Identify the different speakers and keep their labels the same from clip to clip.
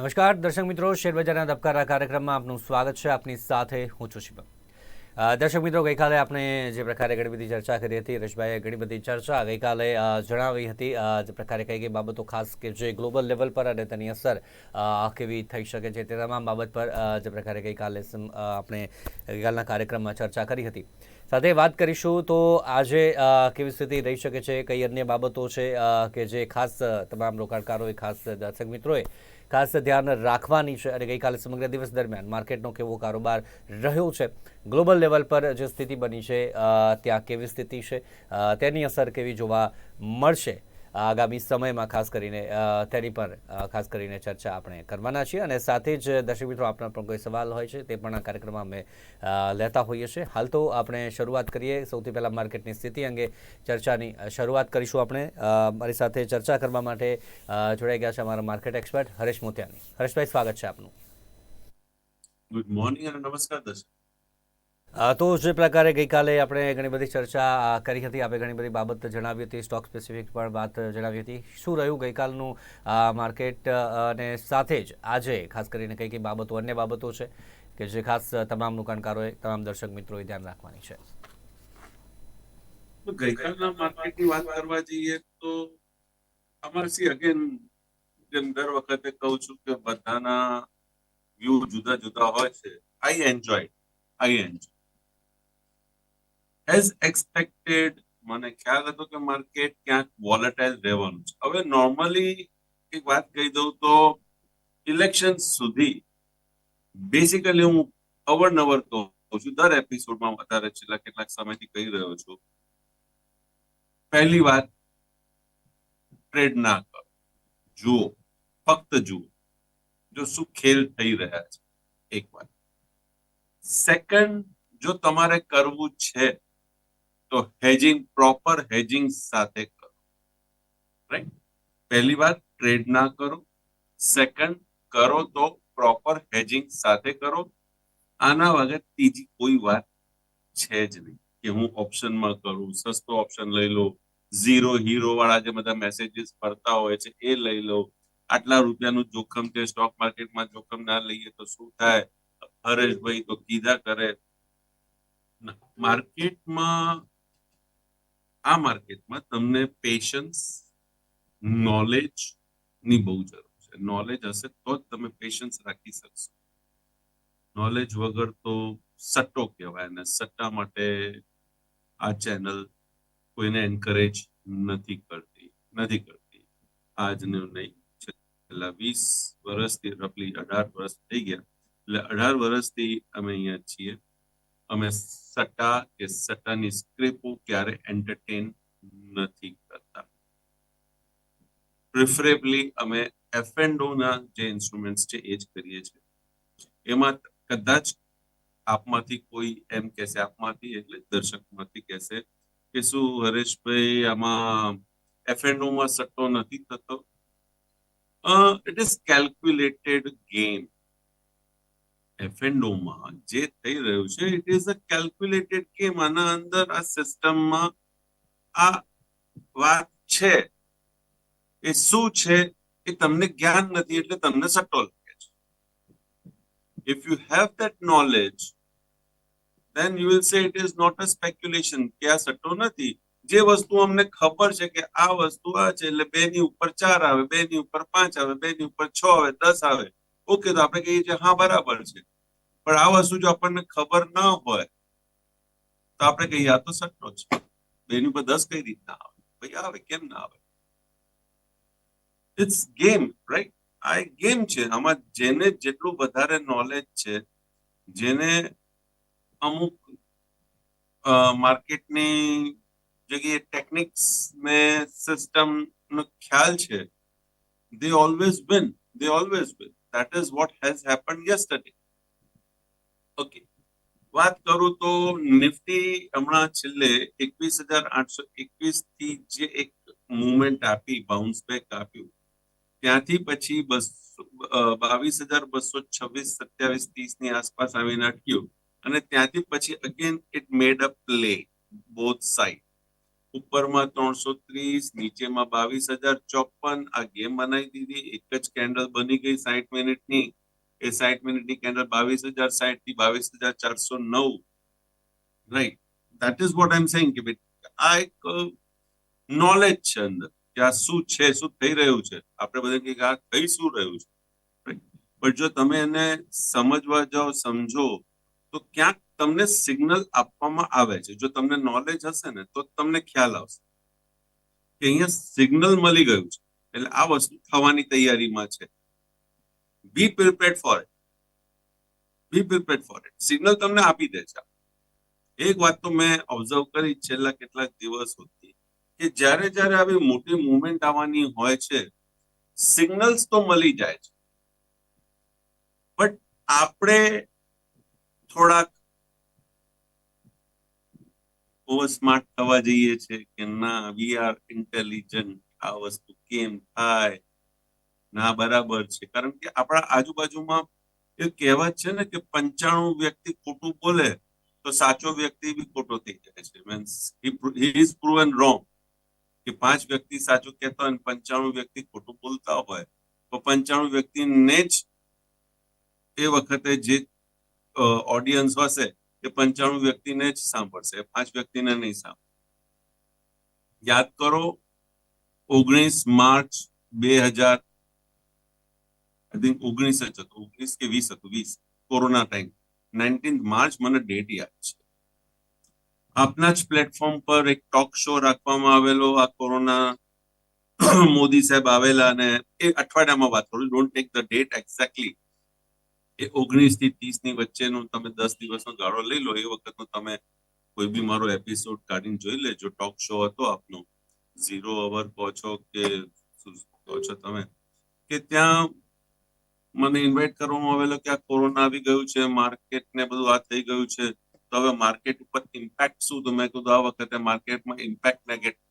Speaker 1: નમસ્કાર, દર્શક મિત્રો, શેરબજારના ધબકારા કાર્યક્રમમાં આપનું સ્વાગત છે. આપની સાથે હું છું શિવમ. દર્શક મિત્રો, ગઈકાલે આપણે જે પ્રકારે ઘણી બધી ચર્ચા કરી હતી રશભાઈએ ઘણી બધી ચર્ચા ગઈકાલે જણાવી હતી. જે પ્રકારે કઈ કઈ બાબતો ખાસ કે જે ગ્લોબલ લેવલ પર અને તેની અસર કેવી થઈ શકે છે તે તમામ બાબત પર જે પ્રકારે ગઈકાલે આપણે ગઈકાલના કાર્યક્રમમાં ચર્ચા કરી હતી. સાથે વાત કરીશું તો આજે કેવી સ્થિતિ રહી શકે છે, કઈ અન્ય બાબતો છે કે જે ખાસ તમામ રોકાણકારોએ, ખાસ દર્શક મિત્રોએ ખાસ ધ્યાન રાખવાની છે અને ગઈકાલે સમગ્ર દિવસ દરમિયાન માર્કેટનો કેવો કારોબાર રહ્યો છે, ગ્લોબલ લેવલ પર જે સ્થિતિ બની છે ત્યાં કેવી સ્થિતિ છે તેની અસર કેવી જોવા મળશે? આગામી સમયમાં ખાસ કરીને તેની પર ખાસ કરીને ચર્ચા આપણે કરવાના છીએ. અને સાથે જ દર્શક મિત્રો આપણા પણ કોઈ સવાલ હોય છે તે પણ આ કાર્યક્રમમાં અમે લેતા હોઈએ છીએ. હાલ તો આપણે શરૂઆત કરીએ. સૌથી પહેલાં માર્કેટની સ્થિતિ અંગે ચર્ચાની શરૂઆત કરીશું આપણે. મારી સાથે ચર્ચા કરવા માટે જોડાઈ ગયા છે અમારા માર્કેટ એક્સપર્ટ હરેશ મોતિયાની. હરેશભાઈ, સ્વાગત છે આપનું.
Speaker 2: ગુડ મોર્નિંગ અને નમસ્કાર દર્શક.
Speaker 1: તો જે પ્રકારે ગઈકાલે આપણે ઘણી બધી ચર્ચા કરી હતી. આપણે ઘણી બધી બાબત જણાવી હતી સ્ટોક સ્પેસિફિક પણ વાત જણાવી હતી. શું રહ્યું ગઈકાલનું માર્કેટ અને સાથે જ આજે ખાસ કરીને કઈ કઈ બાબતો, અન્ય બાબતો છે કે જે ખાસ તમામ રોકાણકારોએ તમામ દર્શક મિત્રોએ ધ્યાન રાખવાની છે?
Speaker 2: ગઈકાલના માર્કેટની વાત કરવા જઈએ તો અમારથી અગેન જેમ દર વખતે કહું છું કે બધાના વ્યૂ જુદા જુદા હોય છે. I enjoy I enjoy as expected મને ખ્યાલ હતો કે માર્કેટ ક્યાંક વોલેટાઇલ રહેવાનું છે. હવે નોર્મલી એક વાત કહી દઉં તો ઇલેક્શન સુધી બેસિકલી હું અવરનવર કહું છું. દર એપિસોડમાં વધારે છેલ્લા કેટલાક સમયથી કહી રહ્યો છું. પહેલી વાત ટ્રેડ ના કરો. જુઓ, ફક્ત જુઓ. જો શું ખેલ થઈ રહ્યા છે. એક વાત. સેકન્ડ જો તમારે કરવું છે તો હેજિંગ પ્રોપર હેજિંગ સાથે કરો. રાઈટ પહેલી વાત ટ્રેડ ના કરો. સેકન્ડ કરો તો પ્રોપર હેજિંગ સાથે કરો. આના વગર ત્રીજી કોઈ વાત છે જ નહીં કે હું ઓપ્શનમાં કરું, સસ્તો ઓપ્શન લઈ લો ઝીરો હીરો વાળા જે બધા મેસેજીસ ફરતા હોય છે એ લઈ લો આટલા રૂપિયાનું જોખમ છે સ્ટોક માર્કેટમાં જોખમ ના લઈએ તો શું થાય? હરેશભાઈ તો કીધા કરે. માર્કેટમાં આ માર્કેટમાં તમને પેશન્સ નોલેજની બહુ જરૂર છે. નોલેજ હશે તો જ તમે પેશન્સ રાખી શકશો. નોલેજ વગર તો સટ્ટો કહેવાય અને સટ્ટા માટે આ ચેનલ કોઈને એન્કરેજ નથી કરતી નથી કરતી. આજનું નહીં. છેલ્લા વીસ વર્ષથી રફલી અઢાર વર્ષ થઈ ગયા. એટલે અઢાર વર્ષથી અમે અહીંયા છીએ. અમે સટ્ટા કે સટ્ટાની સ્ક્રિપો ક્યારે એન્ટરટેન નથી કરતા. પ્રિફરેબલી અમે એફ એન્ડ ના જે ઇન્સ્ટ્રુમેન્ટ્સ છે, એ જ કરીએ છીએ. એમાં કદાચ આપમાંથી કોઈ એમ કહેશે, આપમાંથી એટલે દર્શકમાંથી કહેશે કે શું હરેશભાઈ આમાં એફમાં સટ્ટો નથી થતો? It is calculated game F એન્ડમાં જે થઈ રહ્યું છે it is a calculated game આના અંદર આ સિસ્ટમમાં આ વાત છે. એ શું છે? એ તમને જ્ઞાન નથી, એટલે તમને સટ્ટો લાગે છે. If you have that knowledge then you will say it is not a speculation કે આ સટ્ટો નથી. જે વસ્તુ અમને ખબર છે કે આ વસ્તુ આ છે, એટલે બે ની ઉપર ચાર આવે બે ની ઉપર પાંચ આવે બે ની ઉપર છ આવે, દસ આવે ઓકે તો આપણે કહીએ છીએ હા, બરાબર છે. પણ આ વસ્તુ જો આપણને ખબર ના હોય, તો આપણે કહીએ આ તો સટ્ટો છે બે પર દસ કઈ રીતના આવે? ભાઈ આવે કેમ ના આવે? ઇટ્સ ગેમ રાઈટ આ એક ગેમ છે. આમાં જેને જેટલું વધારે નોલેજ છે, જેને અમુક માર્કેટની જગ્યાએ ટેકનિક્સ ને સિસ્ટમ નો ખ્યાલ છે they always win they always win that is what has happen yesterday okay. વાત કરું તો નિફ્ટી હમણાં છેલ્લે એકવીસ હજાર આઠસો એકવીસથી જે એક મુવમેન્ટ આપી બાઉન્સ બેક આપ્યું, ત્યાંથી પછી બસો બાવીસ હજાર બસો છવ્વીસ સત્યાવીસ ત્રીસની આસપાસ આવીને અટક્યું અને ત્યાંથી પછી again it made a play both side ઉપરમાં ત્રણસો ત્રીસ, નીચેમાં બાવીસ હજાર ચોપન, આ ગેમ બનાવી દીધી, એક જ કેન્ડલ બની ગઈ સાઈઠ મિનિટની. એ સાઠ મિનિટની કેન્ડલ બાવીસ હજાર સાઠથી બાવીસ હજાર ચારસો નવ. Right that is what I am saying કે આ એક નોલેજ છે અંદર કે આ શું છે, શું થઈ રહ્યું છે. આપણે બધા કહીએ કે આ થઈ શું રહ્યું છે. પણ જો તમે એને સમજવા જાઓ, સમજો, તો ક્યાંક તમને સિગ્નલ આપવામાં આવે છે. જો તમને નોલેજ હશે ને, તો તમને ખ્યાલ આવશે કે અહીંયા સિગ્નલ મળી ગયું છે. એટલે આ વસ્તુ થવાની તૈયારીમાં છે. Be prepared for it be prepared for it signal તમને આપી દે છે. એક વાત તો મેં ઓબ્ઝર્વ કરી છેલ્લા કેટલાક દિવસોથી કે જ્યારે જ્યારે આવી મોટી મુવમેન્ટ આવવાની હોય છે સિગ્નલ્સ તો મળી જાય છે. બટ આપણે થોડાક ઓવર સ્માર્ટ થવા જઈએ છે કે ના વી આર ઇન્ટેલિજન્ટ આ વસ્તુ કેમ થાય? ના, બરાબર છે. કારણ કે આપણા આજુબાજુમાં એ કહેવત છે ને કે પંચાણું વ્યક્તિ ખોટું બોલે તો સાચો વ્યક્તિ બી ખોટો થઈ જાય છે. Means he is proven wrong કે પાંચ વ્યક્તિ સાચું કહેતા હોય અને પંચાણું વ્યક્તિ ખોટું બોલતા હોય, તો પંચાણું વ્યક્તિને જ એ વખતે જે ઓડિયન્સ હશે, એ પંચાણું વ્યક્તિને જ સાંભળશે. એ પાંચ વ્યક્તિને નહીં સાંભળે. યાદ કરો, ઓગણીસ માર્ચ બે હજાર આઈ થિંક ઓગણીસ જ હતું, ઓગણીસ કે વીસ હતું, વીસ. કોરોના ટાઈમ નાઇન્ટીન માર્ચ મને ડેટ યાદ છે. આપના જ પ્લેટફોર્મ પર એક ટોક શો રાખવામાં આવેલો આ કોરોના મોદી સાહેબ આવેલા અને એ અઠવાડિયામાં વાત કરું don't take the date exactly એ ઓગણીસથી ત્રીસની વચ્ચેનો તમે દસ દિવસનો ગાળો લઈ લો. એ વખતનો તમે કોઈ બી મારો એપિસોડ કાઢીને જોઈ લેજો. ટોક શો હતો આપનો. ઝીરો અવર કહો છો કે કહો છો તમે? કે ત્યાં મને ઇન્વાઇટ કરવામાં આવેલો કે આ કોરોના આવી ગયું છે માર્કેટ ને બધું આ થઈ ગયું છે, તો હવે માર્કેટ ઉપર ઇમ્પેક્ટ શું? તો મેં કીધું આ વખતે માર્કેટમાં ઇમ્પેક્ટ નેગેટિવ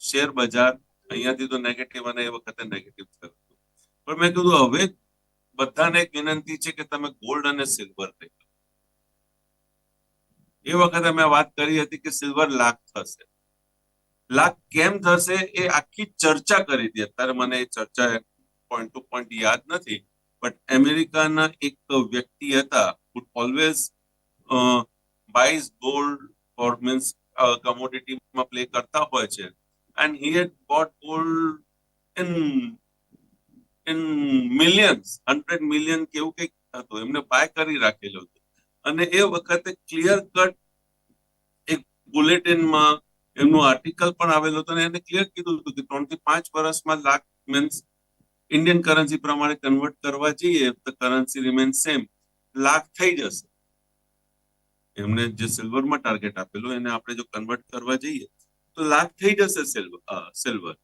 Speaker 2: શેર બજાર અહીંયાથી તો નેગેટિવ અને એ વખતે નેગેટિવ થયું પણ મેં કીધું હવે બધાને એક વિનંતી છે કે તમે ગોલ્ડ અને સિલ્વર લઈ એ વખતે મેં વાત કરી હતી કે સિલ્વર લાખ થશે. લાખ કેમ થશે એ આખી ચર્ચા કરી હતી. અત્યારે મને એ ચર્ચા પોઈન્ટ ટુ પોઈન્ટ યાદ નથી. બટ અમેરિકાના એક વ્યક્તિ હતા always buys gold or means કમોડિટીમાં play કરતા હોય છે and he had bought gold in in millions hundred million કે એવું કંઈક હતું એમને બાય કરી રાખેલું હતું અને એ વખતે ક્લિયર કટ એક બુલેટિનમાં એમનું આર્ટિકલ પણ આવેલું હતું અને એને ક્લિયર કીધું હતું કે ત્રણથી પાંચ વર્ષમાં લાખ મીન્સ ઇન્ડિયન કરન્સી પ્રમાણે કન્વર્ટ કરવા જઈએ તો કરન્સી રિમેન સેમ લાખ થઈ જશે એમને જે સિલ્વરમાં ટાર્ગેટ આપેલું એને આપણે જો કન્વર્ટ કરવા જઈએ તો લાખ થઈ જશે સિલ્વર સિલ્વર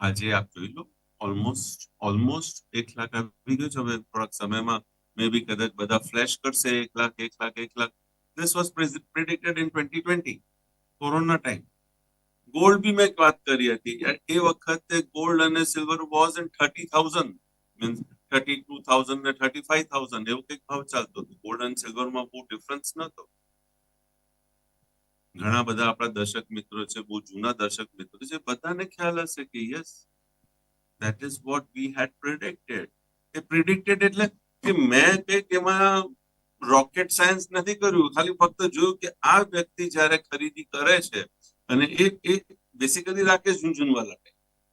Speaker 2: આજે આપ જોઈ લો ઓલમોસ્ટ ઓલમોસ્ટ એક લાખ આવી ગયું છે હવે થોડાક સમયમાં મે બી કદાચ બધા ફ્લેશ કરશે એક લાખ એક લાખ એક lakh this was predicted in twenty twenty corona time gold બી મેં વાત કરી હતી. એ વખતે ગોલ્ડ અને silver was in thirty thousand means thirty two thousand ને થર્ટી ફાઈવ થાઉઝન્ડ એવું કંઈક ભાવ ચાલતો હતો. ગોલ્ડ અને સિલ્વરમાં બહુ ડિફરન્સ નતો ઘણા બધા આપણા દર્શક મિત્રો છે, બહુ જૂના દર્શક મિત્રો છે બધાને ખ્યાલ હશે કે yes that is what we had predicted A predicted એટલે કે મેં કંઈક એમાં રોકેટ સાયન્સ નથી કર્યું. ખાલી ફક્ત જોયું કે આ વ્યક્તિ જ્યારે ખરીદી કરે છે અને એ એ બેસિકલી રાકેશ ઝુંઝુનવાલા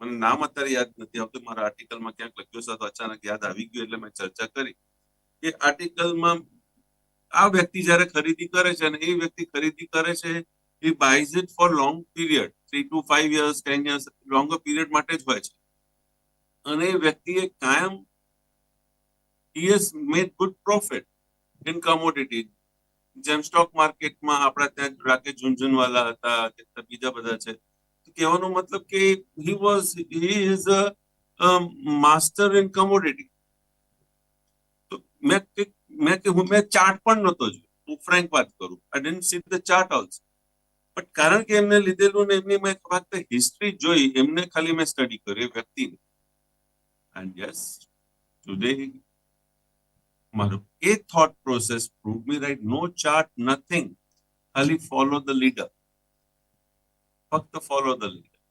Speaker 2: મને નામ અત્યારે યાદ નથી આવતું. મારા આર્ટિકલમાં ક્યાંક લખ્યું છે, તો અચાનક યાદ આવી ગયું એટલે મેં ચર્ચા કરી કે આર્ટિકલમાં આ વ્યક્તિ જ્યારે ખરીદી કરે છે અને એ વ્યક્તિ ખરીદી કરે છે એ buys it for long period three two five years ten years long period માટે જ હોય છે. અને એ વ્યક્તિએ કાયમ he has made good profit in commodity જેમ સ્ટોક માર્કેટમાં આપણા ત્યાં રાકેશ ઝુંઝુનવાલા હતા કે બીજા બધા છે કહેવાનો મતલબ કે he was he is a master in commodity તો મેં મેં કે મેં ચાર્ટ પણ નહોતો જોયો. હું ફ્રેન્ક વાત કરું. I didn't see the chart also but કારણ કે એમને લીધેલું ને એમની મેં ફક્ત હિસ્ટ્રી જોઈ, એમને ખાલી મેં સ્ટડી કર્યું વ્યક્તિને. એન્ડ યસ ટુડે મારું એ thought process prove me right no chart nothing ખાલી ફોલો ધ લીડર ફક્ત ફોલો ધ લીડર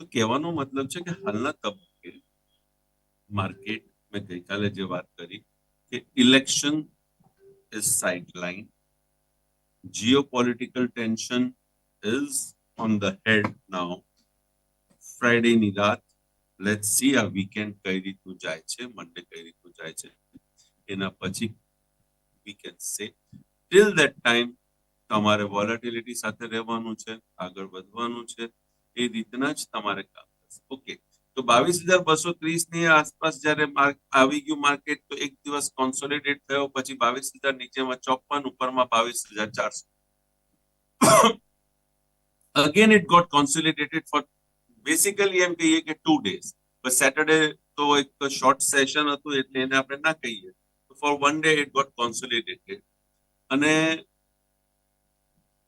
Speaker 2: તો કહેવાનો મતલબ છે કે હાલના તબક્કે માર્કેટ મેં ગઈકાલે જે વાત કરી કે election is sideline geopolitical tension is on the head now. Friday ની રાત લેટ સી આ વીકેન્ડ કઈ રીતનું જાય છે મંડે કઈ રીતનું જાય છે. એના પછી we can say till that time તમારે વોલેટિલિટી સાથે રહેવાનું છે, આગળ વધવાનું છે, એ રીતના જ તમારે કામ થશે. ઓકે તો બાવીસ હજાર બસો ત્રીસની આસપાસ જયારે આવી ગયું માર્કેટ, તો એક દિવસ કોન્સોલિડેટ થયો, પછી બાવીસ હજાર નીચેમાં ચોપન ઉપરમાં બાવીસ હજાર ચારસો. Again it got consolidated for basically એમ કહીએ કે ટુ ડેઝ સેટરડે તો એક શોર્ટ સેશન હતું, એટલે એને આપણે ના કહીએ. For one day it got consolidated અને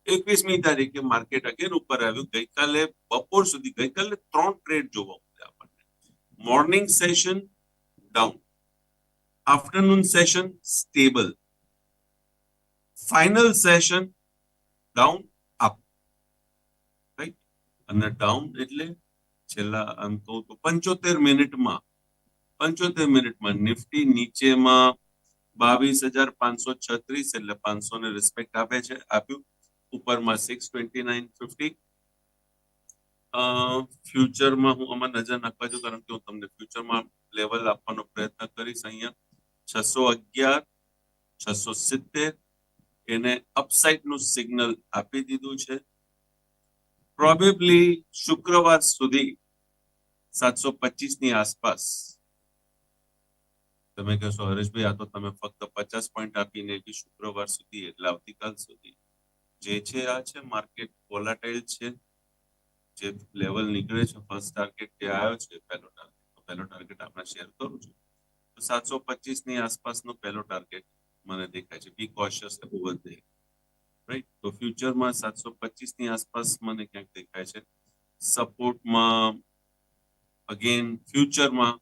Speaker 2: એકવીસમી તારીખે માર્કેટ અગેન ઉપર આવ્યું. ગઈકાલે બપોર સુધી, ગઈકાલે ત્રણ ટ્રેડ જોવા મળ્યા આપણને. Morning session down afternoon session stable final session down up right અને ડાઉન એટલે છેલ્લા, આમ કહું તો પંચોતેર મિનિટમાં પંચોતેર મિનિટમાં નિફ્ટી નીચેમાં બાવીસ હજાર પાંચસો છત્રીસ એટલે પાંચસો ને રિસ્પેક્ટ આપે છે, આપ્યું. ઉપરમાં સિક્સ ટ્વેન્ટી નાઇન ફિફ્ટી ફ્યુચરમાં હું આમાં નજર નાખવા છું કારણ કે હું તમને ફ્યુચરમાં લેવલ આપવાનો પ્રયત્ન કરીશ અહીંયા. છસો અગિયાર, છસો સિત્તેર. એને અપસાઇડનું સિગ્નલ આપી દીધું છે. પ્રોબેબલી શુક્રવાર સુધી સાતસો પચીસની આસપાસ તમે કહેશો, હરેશભાઈ, આ તો તમે ફક્ત પચાસ પોઈન્ટ આપીને કે શુક્રવાર સુધી, એટલે આવતીકાલ સુધી, જે છે આ છે માર્કેટ વોલાટાઇલ છે, જે લેવલ નીકળે છે ફર્સ્ટ ટાર્ગેટ જે આવ્યો છે, પહેલો ટાર્ગેટ પહેલો ટાર્ગેટ આપણે શેર કરું છું. તો સાતસો પચીસની આસપાસનો પહેલો ટાર્ગેટ મને દેખાય છે. Be cautious over there right તો ફ્યુચરમાં સાતસો પચીસની આસપાસ મને ક્યાંક દેખાય છે. સપોર્ટમાં અગેન ફ્યુચરમાં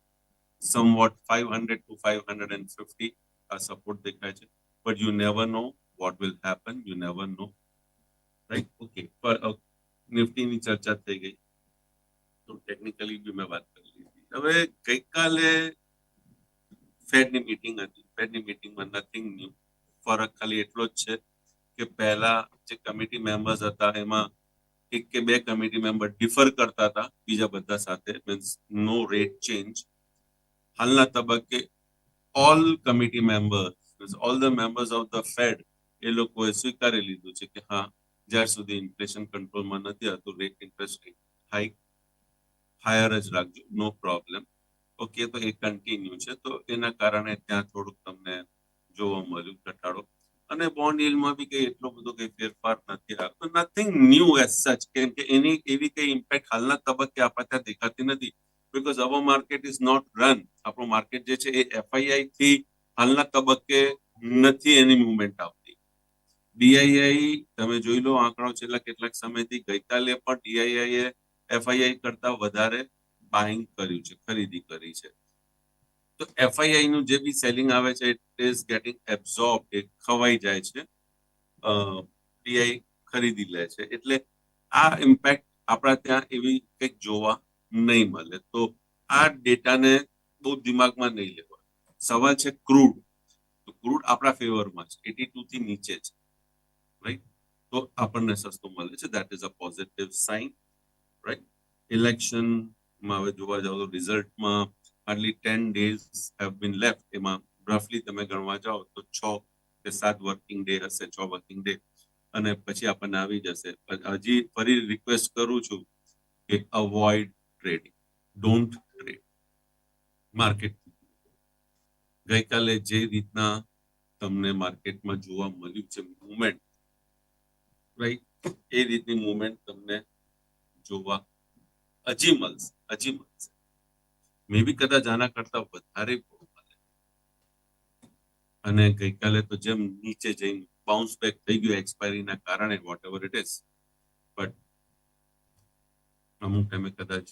Speaker 2: somewhat 500 to 550 આ સપોર્ટ દેખાય છે but you never know what will happen. You never know. Right? Okay. પર નિફ્ટીની ચર્ચા થઈ ગઈ. તો ટેકનિકલી બી મેં વાત કરી લીધી હવે ગઈકાલે ફેડની મીટિંગ હતી ફેડની મીટિંગમાં નથિંગ ન્યુ ફરક ખાલી એટલો જ છે કે પહેલા જે કમિટી મેમ્બર્સ હતા એમાં એક કે બે કમિટી મેમ્બર ડિફર કરતા હતા બીજા બધા સાથે મીન્સ નો રેટ ચેન્જ હાલના તબક્કે all committee members all the members of the Fed એ લોકોએ સ્વીકારી લીધું છે કે હા, જ્યાર સુધી ઇન્ફ્લેશન કંટ્રોલમાં નથી આવતું rate interest rate hike higher જ રાખજો નો પ્રોબ્લેમ ઓકે તો એ કન્ટિન્યુ છે. તો એના કારણે ત્યાં થોડુંક તમને જોવા મળ્યું, ઘટાડો. અને બોન્ડ યીલ્ડમાં બી કઈ એટલો બધો કઈ ફેરફાર નથી આવતો નથિંગ ન્યુ એઝ સચ કેમ કે એની એવી કઈ ઇમ્પેક્ટ હાલના તબક્કે આપણે ત્યાં દેખાતી નથી. Because our market is not run આપણું માર્કેટ જે છે એ એફઆઈઆઈ થી હાલના તબક્કે નથી એની મુવમેન્ટ આવતી. ડીઆઈઆઈ તમે જોઈ લો આંકડો છેલ્લા કેટલાક સમયથી ગઈકાલે પણ ડીઆઈઆઈ એ એફઆઈઆઈ કરતા વધારે બાઇંગ કર્યું છે, ખરીદી કરી છે. તો એફઆઈઆઈ નું જે બી સેલિંગ આવે છે ઇટ ઇઝ ગેટિંગ એબ્સોર્બ એ ખવાઈ જાય છે. ડીઆઈ ખરીદી લે છે. એટલે આ ઇમ્પેક્ટ આપણા ત્યાં એવી કંઈક જોવા નહીં મળે. તો આ ડેટાને બહુ દિમાગમાં નહીં લેવા સવાલ છે ક્રૂડ. તો ક્રૂડ આપણા ફેવરમાં છે. એટી ટુ થી નીચે છે. રાઈટ તો આપણને સસ્તું મળે છે. That is a positive sign right ઇલેક્શનમાં હવે જોવા જાવ તો રિઝલ્ટમાં hardly ten days have been left એમાં રફલી તમે ગણવા જાઓ તો છ કે સાત વર્કિંગ ડે હશે, છ વર્કિંગ ડે અને પછી આપણને આવી જશે. હજી ફરી રિક્વેસ્ટ કરું છું કે avoid trading don't trade market ગઈકાલે જે રીતના તમને માર્કેટમાં જોવા મળ્યું છે મુવમેન્ટ રાઈટ એ રીતની મુવમેન્ટ તમને જોવા હજી મળશે હજી મળશે. મે બી કદાચ આના કરતા વધારે અને ગઈકાલે તો જેમ નીચે જઈને બાઉન્સ બેક થઈ ગયું એક્સપાયરીના કારણે whatever it is but અમુક ટાઈમે કદાચ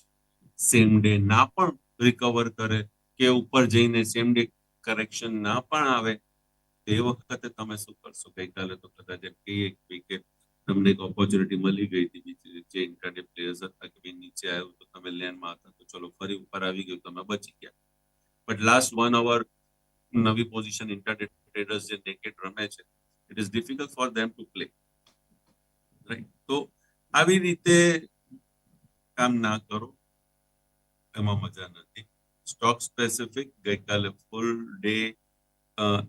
Speaker 2: સેમ ડે ના પણ રિકવર કરે કે ઉપર જઈને સેમ ડે કરેક્શન ના પણ આવે, તે વખતે તમે શું કરશો ગઈકાલે તો કદાચ કહીએ કે તમને એક ઓપોર્ચ્યુનિટી મળી ગઈ હતી બીજી જે ઇન્ટરડે પ્લેયર્સ હતા કે ભાઈ નીચે આવ્યું તો તમે લેન્ડમાં હતા તો ચલો ફરી ઉપર આવી ગયું તમે બચી ગયા. બટ લાસ્ટ વન અવર નવી પોઝિશન ઇન્ટરડે ટ્રેડર્સ જે નેકેટ રમે છે it is difficult for them to play right તો આવી રીતે કામ ના કરો. એમાં મજા નથી. સ્ટોક સ્પેસિફિક ગઈકાલે full day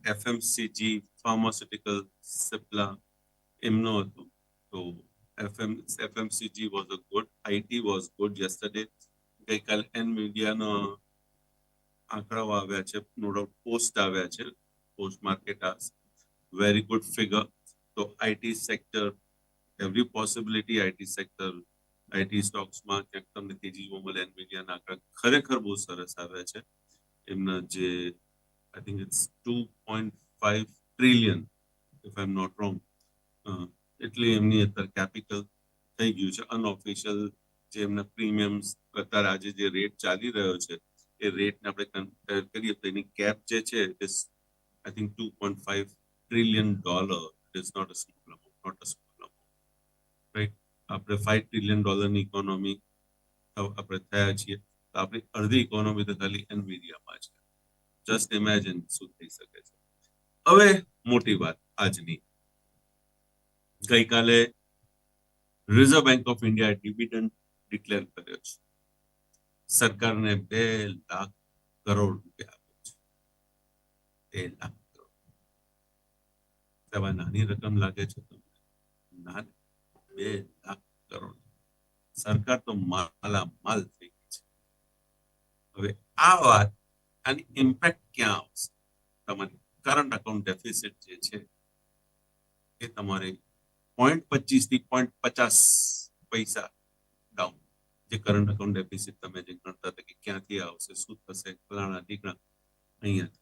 Speaker 2: FMCG pharmaceutical Cipla એમનો હતો. તો FM FMCG was a good IT was good yesterday ગઈકાલે એન મીડિયાનો આંકડાઓ આવ્યા છે નો ડાઉટ પોસ્ટ આવ્યા છે post market as very good figure તો IT sector every possibility IT sector IT સ્ટોક્સમાં ક્યાંક તમને જોવા મળે એનવીડિયાના આંકડા ખરેખર બહુ સરસ આવ્યા છે. એમના જે I think it's two point five trillion if I am not wrong એટલે એમની અત્યારે કેપિટલ થઈ ગયું છે. અનઓફિશિયલ જે એમના પ્રીમિયમ્સ અત્યારે આજે જે રેટ ચાલી રહ્યો છે, એ રેટને આપણે કમ્પેર કરીએ તો એની કેપ જે છે is I think two point five trillion dollar it is not a small not a small right આપણે ફાઈવ ટ્રિલિયન ડોલરની ઇકોનોમી આપણે થયા છીએ. તો આપણી અડધી ઇકોનોમી તો ખાલી એનવીડિયામાં છે. જસ્ટ ઇમેજિન શું થઈ શકે છે. હવે મોટી વાત આજની. ગઈકાલે Reserve Bank of India dividend declare કર્યો છે. સરકારને બે લાખ કરોડ રૂપિયા આપ્યો છે. બે લાખ કરોડ. નાની રકમ લાગે છે તમને? ના બે લાખ કરોડ સરકાર તો માલા થઈ ગઈ છે હવે આ વાત આની ઇમ્પેક્ટ ક્યાં આવશે તમારી કરંટ અકાઉન્ટ ડેફિસિટ જે છે એ તમારે પોઈન્ટ પચીસથી પોઈન્ટ પચાસ પૈસા ડાઉન જે કરંટ અકાઉન્ટ ડેફિસિટ તમે જે ગણતા હતા કે ક્યાંથી આવશે શું થશે ફલાણા ઢીકણા અહીંયા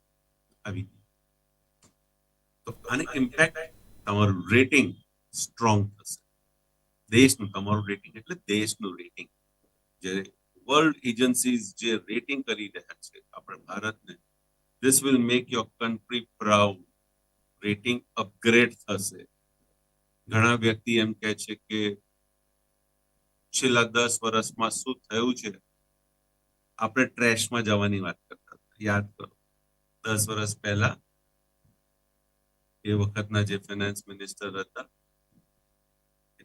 Speaker 2: આવી ગયું. તો આની ઇમ્પેક્ટ તમારું રેટિંગ સ્ટ્રોંગ થશે દેશનું, તમારું રેટિંગ એટલે દેશનું રેટિંગ જે વર્લ્ડ એજન્સીઝ જે રેટિંગ કરી રહ્યા છે આપણે ભારતને this will make your country proud rating upgrade થશે. ઘણા વ્યક્તિ એમ કહે છે કે છેલ્લા દસ વર્ષમાં શું થયું છે? આપણે ટ્રેશમાં જવાની વાત કરતા યાદ કરો. દસ વર્ષ પહેલા એ વખતના જે ફાઇનાન્સ મિનિસ્ટર હતા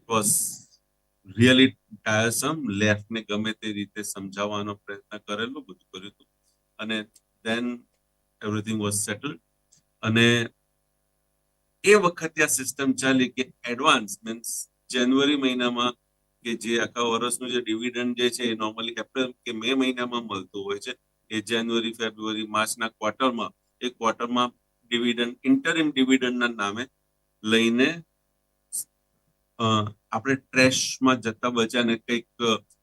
Speaker 2: ઇટ વોઝ રિયલી ટાયરસમ લેફ્ટને ગમે તે રીતે સમજાવવાનો પ્રયત્ન કરેલો, બધું કર્યું હતું. અને દેન એવરીથિંગ વોઝ સેટલ અને એ વખતે આ સિસ્ટમ ચાલી કે એડવાન્સ મીન્સ જાન્યુઆરી મહિનામાં કે જે આખા વર્ષનું જે ડિવિડન્ડ જે છે એ નોર્મલી એપ્રિલ કે મે મહિનામાં મળતું હોય છે. એ જાન્યુઆરી ફેબ્રુઆરી માર્ચના ક્વાર્ટરમાં એ ક્વાર્ટરમાં ડિવિડન્ડ ઇન્ટરિમ ડિવિડન્ડના નામે લઈને આપણે ટ્રેશમાં જતા બચ્યાને કંઈક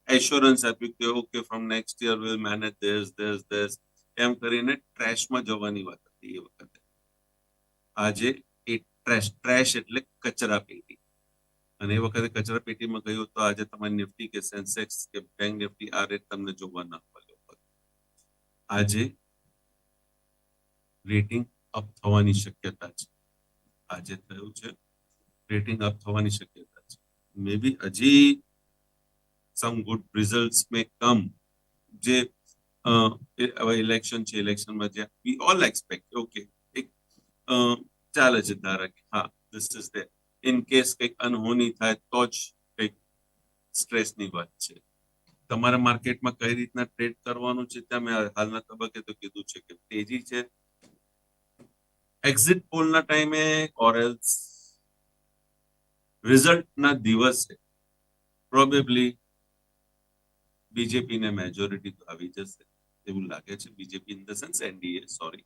Speaker 2: એશ્યોરન્સ આપ્યું કે okay from next year will manage this this this એમ કરીને ટ્રેશમાં જવાની વાત હતી એ વખતે. આજે એ ટ્રેશ ટ્રેશ એટલે કચરા પેટી. અને એ વખતે કચરા પેટીમાં ગયો તો આજે તમારી નિફ્ટી કે સેન્સેક્સ કે બેંક નિફ્ટી આ રેટ તમને જોવા ના મળ્યો આજે રેટિંગ અપ થવાની શક્યતા છે. આજે થયું છે રેટિંગ અપ થવાની શક્યતા છે. મે હજી સમ ગુડ રિઝલ્ટ મે કમ જે ઇલેક્શન છે ઇલેક્શનમાં જે વી ઓલ એક્સપેક્ટ ઓકે એક ચાલે છે ધારા કે, હા this is there in case કંઈક અનહોની થાય તો જ કંઈક સ્ટ્રેસની વાત છે. તમારા માર્કેટમાં કઈ રીતના ટ્રેડ કરવાનું છે ત્યાં મેં હાલના તબક્કે તો કીધું છે કે તેજી છે. એક્ઝિટ પોલના ટાઈમે ઓર એલ્સ રિઝલ્ટના દિવસે પ્રોબેબલી બીજેપીને મેજોરિટી તો આવી જશે એવું લાગે છે BJP in the sense NDA sorry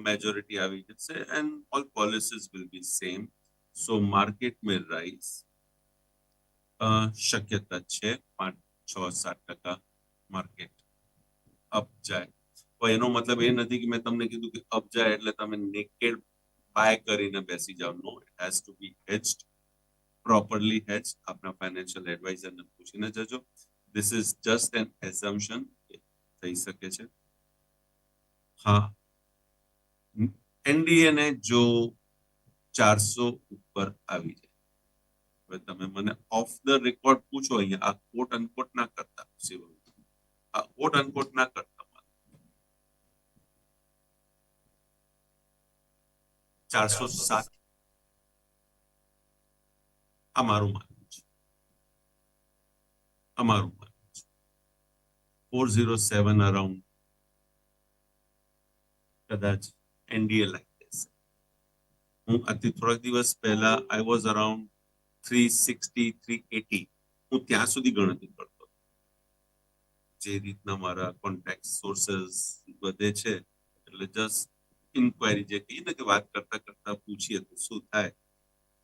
Speaker 2: majority આવી જશે and all policies will be same so market may rise શક્યતા છે પાંચ છ સાત ટકા માર્કેટ અપ જાય પણ એનો મતલબ એ નથી કે મેં તમને કીધું કે અપ જાય એટલે તમે નેકેડ બાય કરીને બેસી જાવ no it has to be hedged properly hedge આપના ફાઇનાન્શિયલ એડવાઇઝરને પૂછીને જજો. This is just an assumption થઈ શકે છે. હા. એનડીએ ને જો ચારસો ઉપર આવી જાય. હવે તમે મને ઓફ ધ રેકોર્ડ પૂછો અહીંયા આ કોટ અનકોટ ના કરતા. સિવાય આ કોટ અનકોટ ના કરતા. ચારસો સાત. અમારું માનવું છે. અમારું માનવું છે. ફોર ઝીરો સેવન અરાઉન્ડ કદાચ એનડીએ લાગી જશે. હું આથી થોડાક દિવસ પહેલા I was around three sixty three eighty હું ત્યાં સુધી ગણતરી કરતો જે રીતના મારા કોન્ટેક્ટ સોર્સેસ વધે છે, એટલે જસ્ટ ઇન્ક્વાયરી જે કહીએ ને કે વાત કરતા કરતા પૂછીએ તો શું થાય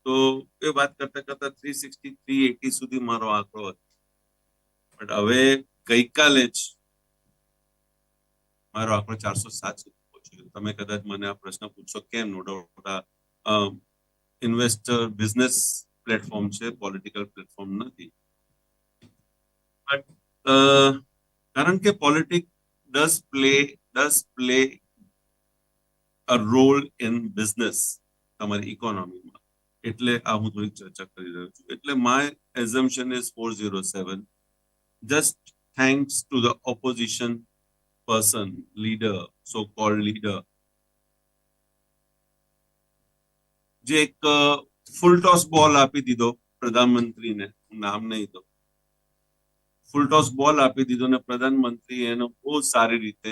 Speaker 2: તો એ વાત કરતા કરતા થ્રી સિક્સટી થ્રી એટી સુધી મારો આંકડો હતો બટ હવે ગઈકાલે જ મારો આંકડો ચારસો સાત સુધી પહોંચ્યો ગયો. તમે કદાચ મને આ પ્રશ્ન પૂછશો કેમ no doubt investor business platform છે પોલિટિકલ પ્લેટફોર્મ નથી બટ કારણ કે politic does play does play a role in business તમારી ઇકોનોમીમાં એટલે આ હું થોડી ચર્ચા કરી રહ્યો છું. એટલે my assumption is four zero seven just thanks to the opposition person leader so called leader જે એક ફૂલ ટોસ બોલ આપી દીધો પ્રધાનમંત્રીને નામ નહીં દો ફૂલ ટોસ બોલ આપી દીધો ને પ્રધાનમંત્રી એનો બહુ સારી રીતે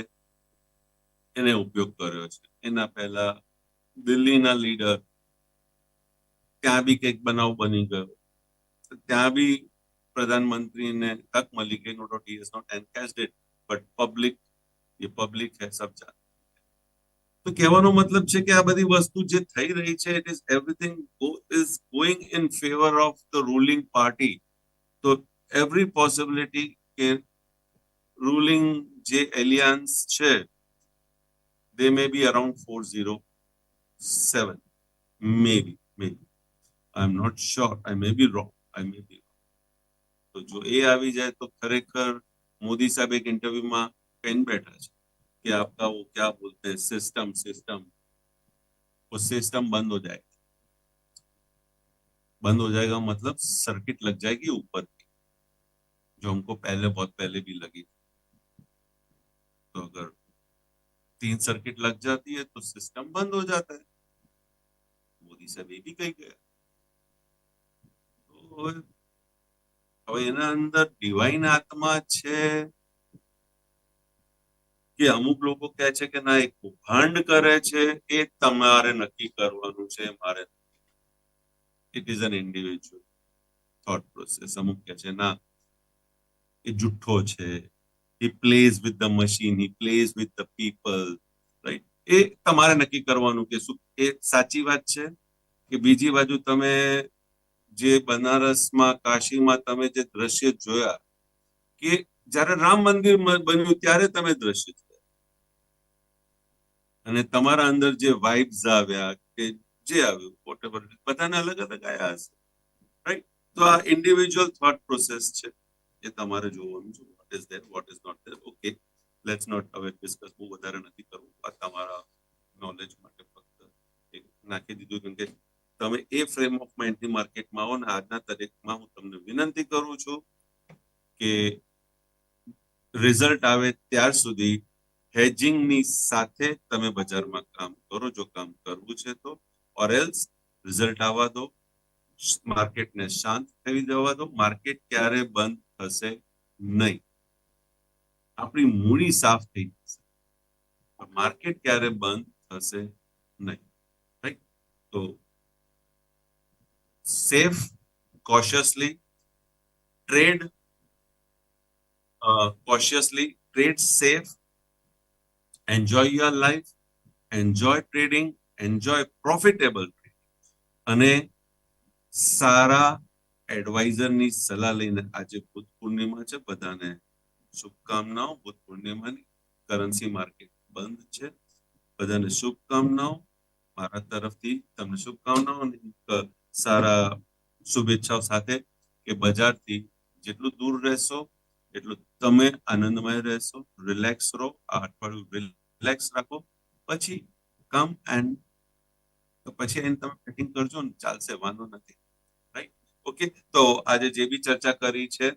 Speaker 2: એને ઉપયોગ કર્યો છે એના પહેલા દિલ્હીના લીડર ત્યાં બી કંઈક બનાવ બની ગયો ત્યાં બી પ્રધાનમંત્રીને તક મળી ગઈ no doubt he is not encashed it but public ये पब्लिक है सब जानते हैं। તો કહેવાનો મતલબ છે કે આ બધી વસ્તુ જે થઈ રહી છે it is everything is going in favour of the ruling party તો એવરી પોસિબિલિટી કે રૂલિંગ જે એલિયન્સ છે they may be around four zero seven may be may be I am not sure I may be wrong I may be તો જો એ આવી જાય તો ખરેખર મોદી સાહેબ એક ઇન્ટરવ્યુમાં कहीं बैठा है कि आपका वो क्या बोलते हैं सिस्टम सिस्टम वो सिस्टम बंद हो जाएगा बंद हो जाएगा मतलब सर्किट लग जाएगी ऊपर की जो हमको पहले बहुत पहले भी लगी तो अगर तीन सर्किट लग जाती है तो सिस्टम बंद हो जाता है मोदी साहब ये भी कही गया તો હવે એના અંદર ડિવાઇન આત્મા છે કે અમુક લોકો કહે છે કે ના એક કૌભાંડ કરે છે એ તમારે નક્કી કરવાનું છે મારે it is an individual thought process અમુક કહે છે ના એ જુઠ્ઠો છે હી plays with the machine, he plays with the people, right? એ તમારે નક્કી કરવાનું કે શું, એ સાચી વાત છે? કે બીજી બાજુ તમે જે બનારસમાં, કાશીમાં તમે જે દ્રશ્ય જોયા, કે જ્યારે રામ મંદિર બન્યું ત્યારે તમે દ્રશ્ય જોયા. અને તમારા અંદર જે વાઇબ્સ આવ્યા, કે જે આવ્યું વોટેવર બધાને અલગ અલગ આવ્યા હશે રાઈટ તો આ ઇન્ડિવિજ્યુઅલ થોટ પ્રોસેસ છે, એ તમારે જોવાનું છે. Is there what is not there okay let's not હવે ડિસ્કસ બહુ વધારે નથી કરવું આ તમારા નોલેજ માટે ફક્ત નાખી દીધું કેમ કે તમે એ ફ્રેમ ઓફ માઇન્ડની માર્કેટમાં આવો ને આજના તારીખમાં હું તમને વિનંતી કરું છું કે રિઝલ્ટ આવે ત્યાર સુધી હેજિંગની સાથે તમે બજારમાં કામ કરો જો કામ કરવું છે તો ઓર એલ્સ રિઝલ્ટ આવવા દો માર્કેટને શાંત થઈ જવા દો માર્કેટ ક્યારે બંધ થશે નહીં આપણી મૂડી સાફ થઈ જશે. માર્કેટ ક્યારે બંધ થશે? નહીં. તો safe cautiously trade cautiously trade safe enjoy your life enjoy trading enjoy profitable અને સારા એડવાઇઝરની સલાહ લઈને આજે બુદ્ધ પૂર્ણિમા છે. બધાને શુભકામનાઓ બુદ્ધ પૂર્ણિમાની કરન્સી માર્કેટ બંધ છે. બધાને શુભકામનાઓ. મારા તરફથી તમને શુભકામનાઓ અને સારા શુભેચ્છાઓ સાથે કે બજારથી જેટલું દૂર રહેશો, એટલું તમે આનંદમય રહેશો. રિલેક્સ રહો, આ અઠવાડિયું રિલેક્સ રાખો. પછી કમ એન્ડ પછી એને તમે ફિટિંગ કરજો ને, ચાલશે, વાંધો નથી. રાઈટ ઓકે તો આજે જે બી ચર્ચા કરી છે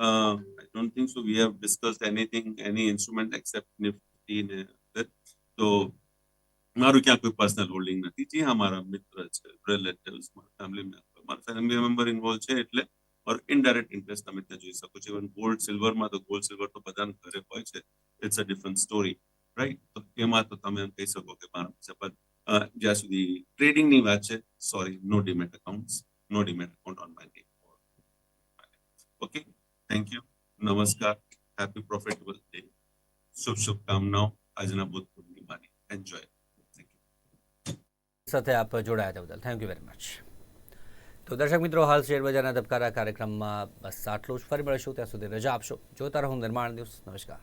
Speaker 2: I don't think so we have discussed anything any instrument except Nifty ને તો મારું ક્યાં કોઈ પર્સનલ હોલ્ડિંગ નથી. જી, હા, મારા મિત્ર છે રિલેટિવ્સ ફેમિલી મેમ્બર મારા ફેમિલી મેમ્બર ઇન્વોલ્વ છે એટલે ઓર ઇનડાયરેક્ટ ઇન્ટરેસ્ટ તમે ત્યાં જોઈ શકો છો. ઇવન ગોલ્ડ સિલ્વરમાં તો ગોલ્ડ સિલ્વર તો બધાને ઘરે હોય છે. It's a different story right તો એમાં તો તમે એમ કહી શકો કે મારા પાસે પણ જ્યાં સુધી ટ્રેડિંગની વાત છે sorry no demat account no demat account on my okay thank you નમસ્કાર હેપી પ્રોફિટેબલ ડે શુભ શુભકામનાઓ આજના બુદ્ધ પૂર્ણિમાની એન્જોય
Speaker 1: સાથે આપ જોડાયા હતા બદલ થેન્ક યુ વેરી મચ તો દર્શક મિત્રો, હાલ શેરબજારના ધબકારા કાર્યક્રમમાં બસ આટલું જ. ફરી મળીશું. ત્યાં સુધી રજા આપશો. જોતા રહો નિર્માણ દિવસ. નમસ્કાર.